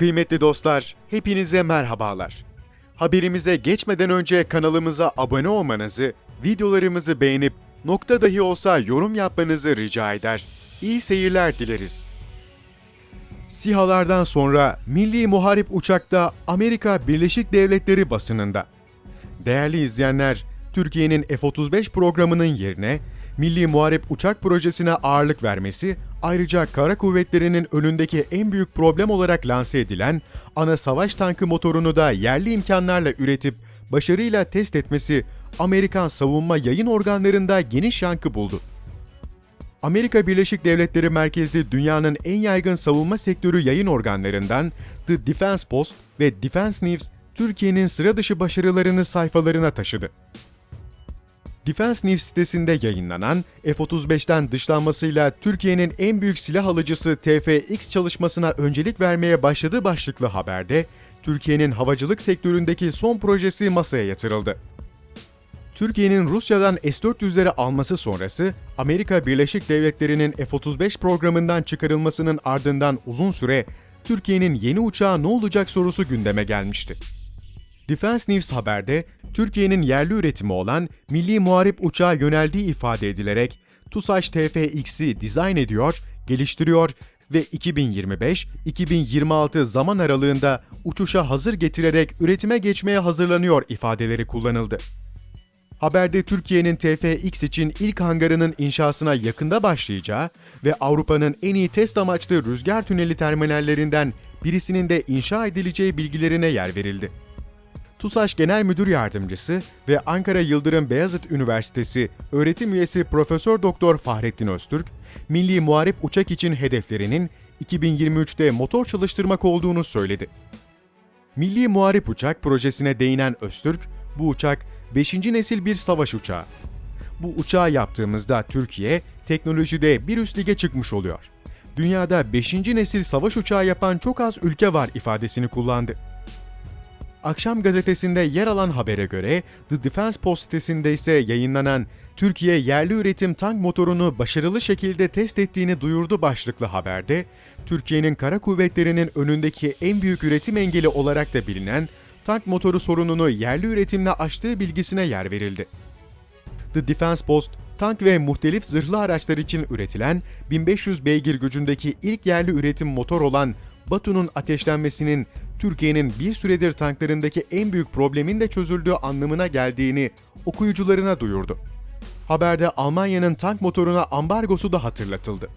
Kıymetli dostlar, hepinize merhabalar. Haberimize geçmeden önce kanalımıza abone olmanızı, videolarımızı beğenip nokta dahi olsa yorum yapmanızı rica eder. İyi seyirler dileriz. SİHA'lardan sonra Milli Muharip Uçak'ta Amerika Birleşik Devletleri basınında. Değerli izleyenler, Türkiye'nin F-35 programının yerine Milli Muharip Uçak projesine ağırlık vermesi, ayrıca kara kuvvetlerinin önündeki en büyük problem olarak lanse edilen ana savaş tankı motorunu da yerli imkanlarla üretip başarıyla test etmesi Amerikan savunma yayın organlarında geniş yankı buldu. Amerika Birleşik Devletleri merkezli dünyanın en yaygın savunma sektörü yayın organlarından The Defense Post ve Defense News, Türkiye'nin sıra dışı başarılarını sayfalarına taşıdı. Defense News sitesinde yayınlanan F-35'ten dışlanmasıyla Türkiye'nin en büyük silah alıcısı TFX çalışmasına öncelik vermeye başladığı başlıklı haberde, Türkiye'nin havacılık sektöründeki son projesi masaya yatırıldı. Türkiye'nin Rusya'dan S-400'leri alması sonrası Amerika Birleşik Devletleri'nin F-35 programından çıkarılmasının ardından uzun süre Türkiye'nin yeni uçağı ne olacak sorusu gündeme gelmişti. Defense News haberde Türkiye'nin yerli üretimi olan Milli Muharip uçağa yöneldiği ifade edilerek TUSAŞ TFX'i dizayn ediyor, geliştiriyor ve 2025-2026 zaman aralığında uçuşa hazır getirerek üretime geçmeye hazırlanıyor ifadeleri kullanıldı. Haberde Türkiye'nin TFX için ilk hangarının inşasına yakında başlayacağı ve Avrupa'nın en iyi test amaçlı rüzgar tüneli terminallerinden birisinin de inşa edileceği bilgilerine yer verildi. TUSAŞ Genel Müdür Yardımcısı ve Ankara Yıldırım Beyazıt Üniversitesi öğretim üyesi Profesör Doktor Fahrettin Öztürk, Milli Muharip uçak için hedeflerinin 2023'te motor çalıştırmak olduğunu söyledi. Milli Muharip Uçak projesine değinen Öztürk, bu uçak 5. nesil bir savaş uçağı. Bu uçağı yaptığımızda Türkiye teknolojide bir üst lige çıkmış oluyor. Dünyada 5. nesil savaş uçağı yapan çok az ülke var ifadesini kullandı. Akşam gazetesinde yer alan habere göre The Defense Post sitesinde ise yayınlanan Türkiye yerli üretim tank motorunu başarılı şekilde test ettiğini duyurdu başlıklı haberde, Türkiye'nin kara kuvvetlerinin önündeki en büyük üretim engeli olarak da bilinen tank motoru sorununu yerli üretimle aştığı bilgisine yer verildi. The Defense Post, tank ve muhtelif zırhlı araçlar için üretilen 1500 beygir gücündeki ilk yerli üretim motor olan Batu'nun ateşlenmesinin Türkiye'nin bir süredir tanklarındaki en büyük problemin de çözüldüğü anlamına geldiğini okuyucularına duyurdu. Haberde Almanya'nın tank motoruna ambargosu da hatırlatıldı.